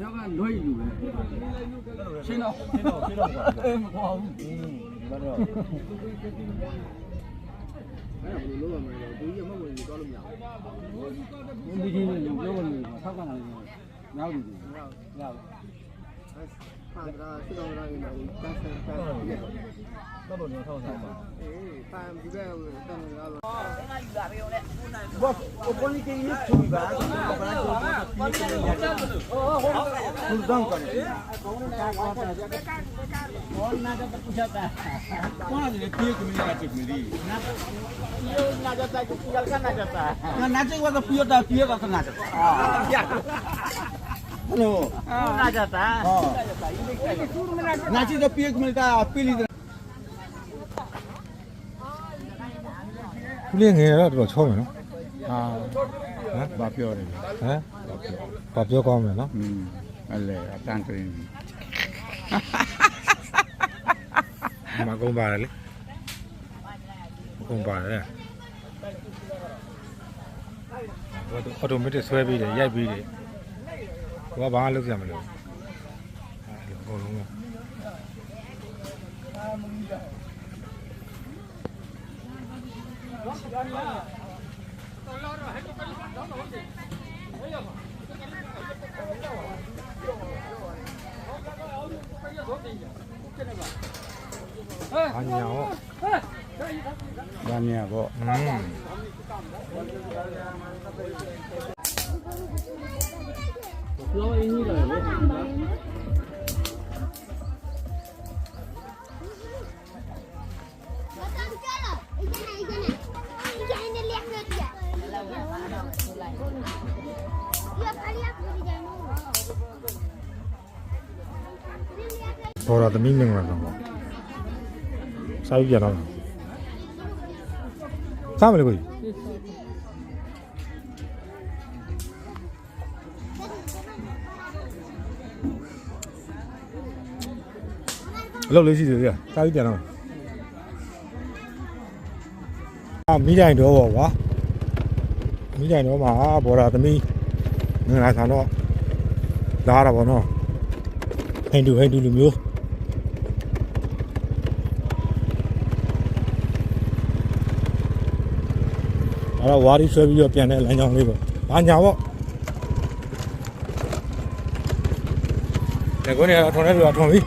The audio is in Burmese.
ညကလွိလူပဲရှင်းတော့ရှင်းတော့ရှင်းတော့အေးမကွာဘူးဒီမှာတော့အဲ့ဒါဘယ်လိုလုပ်ရမလဲဒီရမဝင်ကြီးတော့လို့မရဘူးဒီကြီးလေးပြောလို့ထောက်ကန်လာလို့နောက်ပြီရ ပါဟာဒါစစ်တော်ရာရေးတယ်တန်းဆန်းတန်းတော့ဘယ်လိုထောက်ဆောင်ပါအေးဖမ်းဒီကတန်းရတော့ဘာကိုလီကင်းရချူပါဘာလို့ဘာလို့ဒီတော့ကန်ဘောနာတော့ပူချတာဘောနာလည်းပြေးကမင်းကတက်မီးယောနာတော့တက်ကြည့်ရကနာတော့တာနာချေဝါကပြေးတာပြေးကကနာတော့အာ ဟလိုနာကြတာနာချီတော့ပြေးကမင်းကပြေးလိတဲ့ခုလေးငယ်တော့တော်တော်ချောမယ်နော်ဟာဟမ်ဘာပြောတယ်ဟမ်ဘာပြောကောင်းမယ်နော်อืมအဲ့လေအတန်ကရင်မကုန်းပါတယ်လေမကုန်းပါတယ်ဟိုအော်တိုမက်တစ်ဆွဲပြီးတယ်ရိုက်ပြီးတယ် ဟိုကဘာမှလုပ်ကြမလို့အဲ့လိုအကုန်လုံးကအညာရောဘာနေရပေါ့อืม လောအင်းကြီးတယ်လေဘောရသမီးမင်္ဂ အလုပ်လေးရှိသေးတယ်စာရေးပြန်တော့အာမိတိုင်းတော့ပေါ့ကွာမိတိုင်းတော့မှာဘောရသမီးမင်္ဂလာဆောင်တော့လာတာပေါ့နော်ဟိန္ဒူဟိန္ဒူလူမျိုးအဲ့တော့ဝါရီဆွဲပြီးတော့ပြန်တဲ့လမ်းကြောင်းလေးပေါ့။ဘာညာပေါ့။ဒီကုန်းနေတော့ထုံတဲ့လူကထုံပြီ